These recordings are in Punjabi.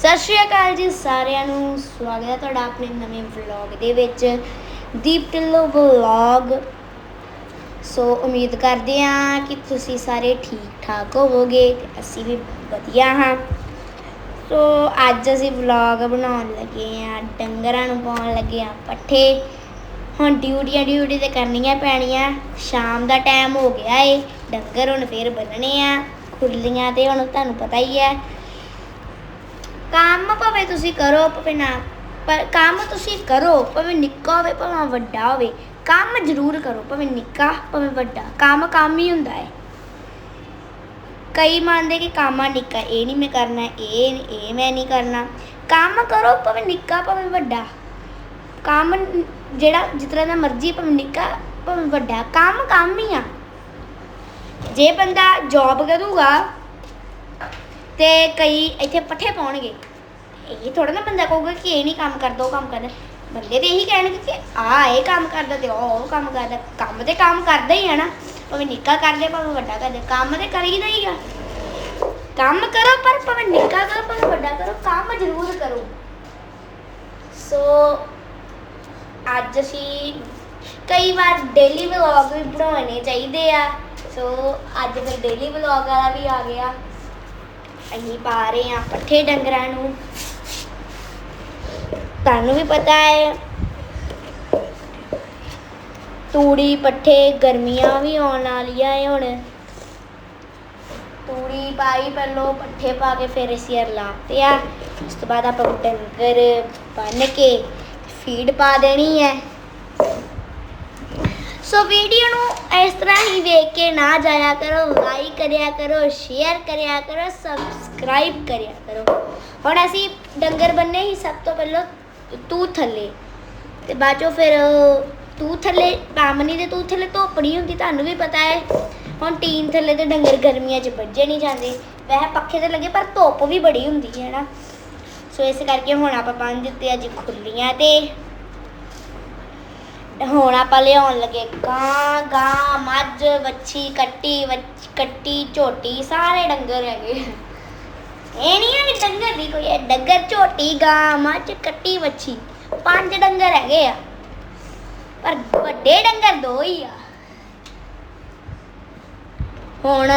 ਸਤਿ ਸ਼੍ਰੀ ਅਕਾਲ ਜੀ ਸਾਰਿਆਂ ਨੂੰ। ਸਵਾਗਤ ਹੈ ਤੁਹਾਡਾ ਆਪਣੇ ਨਵੇਂ ਵਲੌਗ ਦੇ ਵਿੱਚ। ਦੀਪ ਢਿੱਲੋਂ ਵਲੌਗ ਸੋ ਉਮੀਦ ਕਰਦੇ ਹਾਂ ਕਿ ਤੁਸੀਂ ਸਾਰੇ ਠੀਕ ਠਾਕ ਹੋਵੋਗੇ ਤੇ ਅਸੀਂ ਵੀ ਵਧੀਆ ਹਾਂ। ਸੋ ਅੱਜ ਅਸੀਂ ਵਲੌਗ ਬਣਾਉਣ ਲੱਗੇ ਹਾਂ, ਡੰਗਰਾਂ ਨੂੰ ਪਾਉਣ ਲੱਗੇ ਹਾਂ ਪੱਠੇ। ਹੁਣ ਡਿਊਟੀਆਂ ਡਿਊਟੀ ਤੇ ਕਰਨੀਆਂ ਪੈਣੀਆਂ, ਸ਼ਾਮ ਦਾ ਟਾਈਮ ਹੋ ਗਿਆ ਏ, ਡੰਗਰ ਹੁਣ ਫੇਰ ਬੰਨਣੇ ਆ, ਖੁਰਲੀਆਂ ਤੇ ਹੁਣ ਤੁਹਾਨੂੰ ਪਤਾ ਹੀ ਹੈ। ਕੰਮ ਭਾਵੇਂ ਤੁਸੀਂ ਕਰੋ, ਭਾਵੇਂ ਨਾ, ਪਰ ਕੰਮ ਤੁਸੀਂ ਕਰੋ, ਭਾਵੇਂ ਨਿੱਕਾ ਹੋਵੇ, ਭਾਵੇਂ ਵੱਡਾ ਹੋਵੇ, ਕੰਮ ਜ਼ਰੂਰ ਕਰੋ, ਭਾਵੇਂ ਨਿੱਕਾ, ਭਾਵੇਂ ਵੱਡਾ, ਕੰਮ ਕੰਮ ਹੀ ਹੁੰਦਾ ਹੈ। ਕਈ ਮੰਨਦੇ ਕਿ ਕੰਮ ਆ ਨਿੱਕਾ, ਇਹ ਨਹੀਂ ਮੈਂ ਕਰਨਾ, ਇਹ ਇਹ ਮੈਂ ਨਹੀਂ ਕਰਨਾ। ਕੰਮ ਕਰੋ, ਭਾਵੇਂ ਨਿੱਕਾ, ਭਾਵੇਂ ਵੱਡਾ। ਕੰਮ ਜਿਹੜਾ, ਜਿਸ ਤਰ੍ਹਾਂ ਦਾ ਮਰਜ਼ੀ, ਭਾਵੇਂ ਨਿੱਕਾ, ਭਾਵੇਂ ਵੱਡਾ, ਕੰਮ ਕੰਮ ਹੀ ਆ। ਜੇ ਬੰਦਾ ਜੌਬ ਕਰੂਗਾ ਤੇ ਕਈ ਇੱਥੇ ਪੱਠੇ ਪਾਉਣਗੇ। ਇਹ ਥੋੜਾ ਨਾ ਬੰਦਾ ਕਹੂਗਾ ਕਿ ਇਹ ਨਹੀਂ ਕੰਮ ਕਰਦਾ, ਉਹ ਕੰਮ ਕਰਦਾ। ਬੰਦੇ ਤੇ ਇਹੀ ਕਹਿਣਗੇ ਕਿ ਆ ਇਹ ਕੰਮ ਕਰਦਾ ਤੇ ਉਹ ਉਹ ਕੰਮ ਕਰਦਾ। ਕੰਮ ਤੇ ਕੰਮ ਕਰਦਾ ਹੀ ਹੈ ਨਾ। ਭਾਵੇਂ ਨਿੱਕਾ ਕਰ ਕਰਦੇ ਭਾਵੇਂ ਵੱਡਾ ਕਰ ਕਰਦੇ ਕੰਮ ਤੇ ਕਰੀਦਾ ਹੀ ਆ। ਕੰਮ ਕਰੋ ਪਰ ਭਾਵੇਂ ਨਿੱਕਾ ਕਰੋ, ਭਾਵੇਂ ਵੱਡਾ ਕਰੋ, ਕੰਮ ਜ਼ਰੂਰ ਕਰੋ। ਸੋ ਅੱਜ ਅਸੀਂ ਕਈ ਵਾਰ ਡੇਲੀ ਵਲੌਗ ਵੀ ਬਣਾਉਣੇ ਚਾਹੀਦੇ ਆ। ਸੋ ਅੱਜ ਫਿਰ ਡੇਲੀ ਵਲੌਗ ਵਾਲਾ ਵੀ ਆ ਗਿਆ। ਅਸੀਂ ਪਾ ਰਹੇ ਹਾਂ ਪੱਠੇ ਡੰਗਰਾਂ ਨੂੰ। ਤੁਹਾਨੂੰ ਵੀ ਪਤਾ ਹੈ, ਤੂੜੀ, ਪੱਠੇ ਗਰਮੀਆਂ ਵੀ ਆਉਣ ਵਾਲੀਆਂ ਏ ਹੁਣ। ਤੂੜੀ ਪਾਈ, ਪਹਿਲੋਂ ਪੱਠੇ ਪਾ ਕੇ ਫਿਰ ਅਸੀਂ ਲਾਤੇ ਆ। ਉਸ ਤੋਂ ਬਾਅਦ ਆਪਾਂ ਡੰਗਰ ਬੰਨ ਕੇ ਫੀਡ ਪਾ ਦੇਣੀ ਹੈ। ਸੋ ਵੀਡੀਓ ਨੂੰ ਇਸ ਤਰ੍ਹਾਂ ਹੀ ਵੇਖ ਕੇ ਨਾ ਜਾਇਆ ਕਰੋ ਲਾਈਕ ਕਰਿਆ ਕਰੋ ਸ਼ੇਅਰ ਕਰਿਆ ਕਰੋ ਸਬਸਕ੍ਰਾਈਬ ਕਰਿਆ ਕਰੋ। ਹੁਣ ਅਸੀਂ ਡੰਗਰ ਬੰਨੇ ਹੀ ਸਭ ਤੋਂ ਪਹਿਲਾਂ ਤੂੰ ਥੱਲੇ। ਤੇ ਬਾਅਦ ਚੋਂ ਫਿਰ ਤੂੰ ਥੱਲੇ ਪਾਮਨੀ ਦੇ ਤੂੰ ਥੱਲੇ ਧੁੱਪ ਨਹੀਂ ਹੁੰਦੀ, ਤੁਹਾਨੂੰ ਵੀ ਪਤਾ ਹੈ। ਹੁਣ ਟੀਨ ਥੱਲੇ ਤੇ ਡੰਗਰ ਗਰਮੀਆਂ 'ਚ ਵੱਜੇ ਨਹੀਂ ਜਾਂਦੇ। ਵੈਸੇ ਪੱਖੇ ਤੇ ਲੱਗੇ, ਪਰ ਧੁੱਪ ਵੀ ਬੜੀ ਹੁੰਦੀ ਹੈ ਨਾ। ਸੋ ਇਸ ਕਰਕੇ ਹੁਣ ਆਪਾਂ ਬੰਨ ਦਿੱਤੇ, ਅੱਜ ਖੁੱਲੀਆਂ ਤੇ। ਹੁਣ ਆਪਾਂ ਲਿਆਉਣ ਲੱਗੇ ਗਾਂ ਗਾਂ, ਮੱਝ, ਵੱਛੀ, ਕੱਟੀ, ਵੱਛ, ਕੱਟੀ, ਝੋਟੀ, ਸਾਰੇ ਡੰਗਰ ਹੈਗੇ। ਇਹ ਨਹੀਂ ਹੈ ਕਿ ਡੰਗਰ ਦੀ ਕੋਈ ਹੈ ਡੰਗਰ, ਝੋਟੀ, ਗਾਂ, ਮੱਝ, ਕੱਟੀ, ਵੱਛੀ, ਪੰਜ ਡੰਗਰ ਹੈਗੇ ਆ। ਪਰ ਵੱਡੇ ਡੰਗਰ ਦੋ ਹੀ ਆ। ਹੁਣ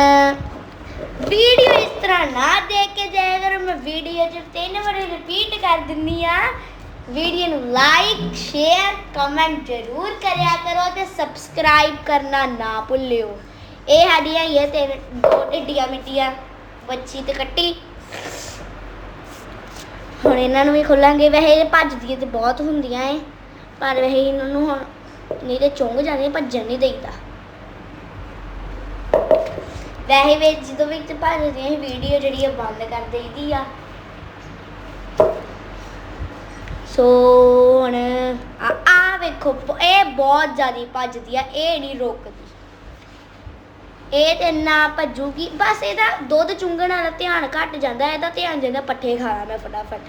ਵੀਡੀਓ ਇਸ ਤਰ੍ਹਾਂ ਨਾ ਦੇਖ ਕੇ ਜਾਇਆ ਕਰੋ, ਮੈਂ ਵੀਡੀਓ ਚ ਤਿੰਨ ਵਾਰੀ ਰਿਪੀਟ ਕਰ ਦਿੰਨੀ ਆ। ਵੀਡੀਓ ਨੂੰ ਲਾਈਕ, ਸ਼ੇਅਰ, ਕਮੈਂਟ ਜ਼ਰੂਰ ਕਰਿਆ ਕਰੋ ਤੇ ਸਬਸਕ੍ਰਾਈਬ ਕਰਨਾ ਨਾ ਭੁੱਲਿਓ। ਇਹ ਸਾਡੀਆਂ ਇਹ ਤੇ ਦੋ ਢਿੱਡੀਆਂ ਮਿੱਟੀਆਂ ਬੱਚੀ ਤੇ ਕੱਟੀ। ਹੁਣ ਇਹਨਾਂ ਨੂੰ ਵੀ ਖੋਲਾਂਗੇ। ਵੈਸੇ ਇਹ ਭੱਜਦੀਆਂ ਤੇ ਬਹੁਤ ਹੁੰਦੀਆਂ ਏ ਪਰ ਵੈਸੇ ਇਹਨਾਂ ਨੂੰ ਹੁਣ ਨਹੀਂ ਤੇ ਚੁੰਗ ਜਾਂਦੇ ਭੱਜਣ ਨਹੀਂ ਦੇਈਦਾ। ਵੈਸੇ ਵੀ ਜਦੋਂ ਵੀ ਤੇ ਭੱਜਦੀਆਂ ਇਹ ਵੀਡੀਓ ਜਿਹੜੀ ਆ ਬੰਦ ਕਰ ਦੇਈਦੀ ਆ। ਸੋ ਹੁਣ ਆ ਆ ਵੇਖੋ ਇਹ ਬਹੁਤ ਜ਼ਿਆਦਾ ਭੱਜਦੀ ਆ, ਇਹ ਨਹੀਂ ਰੁਕਦੀ। ਇਹ ਤੇ ਨਾ ਭੱਜੂਗੀ, ਬਸ ਇਹਦਾ ਦੁੱਧ ਚੁੰਗਣ ਵਾਲਾ ਧਿਆਨ ਘਟ ਜਾਂਦਾ, ਇਹਦਾ ਧਿਆਨ ਜਾਂਦਾ ਪੱਠੇ ਖਾਣਾ ਮੈਂ ਫਟਾਫਟ।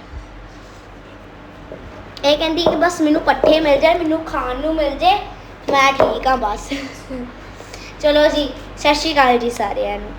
ਇਹ ਕਹਿੰਦੀ ਕਿ ਬਸ ਮੈਨੂੰ ਪੱਠੇ ਮਿਲ ਜਾਣ, ਮੈਨੂੰ ਖਾਣ ਨੂੰ ਮਿਲ ਜੇ, ਮੈਂ ਠੀਕ ਆ ਬਸ। ਚਲੋ ਜੀ, ਸਤਿ ਸ਼੍ਰੀ ਅਕਾਲ ਜੀ ਸਾਰਿਆਂ ਨੂੰ।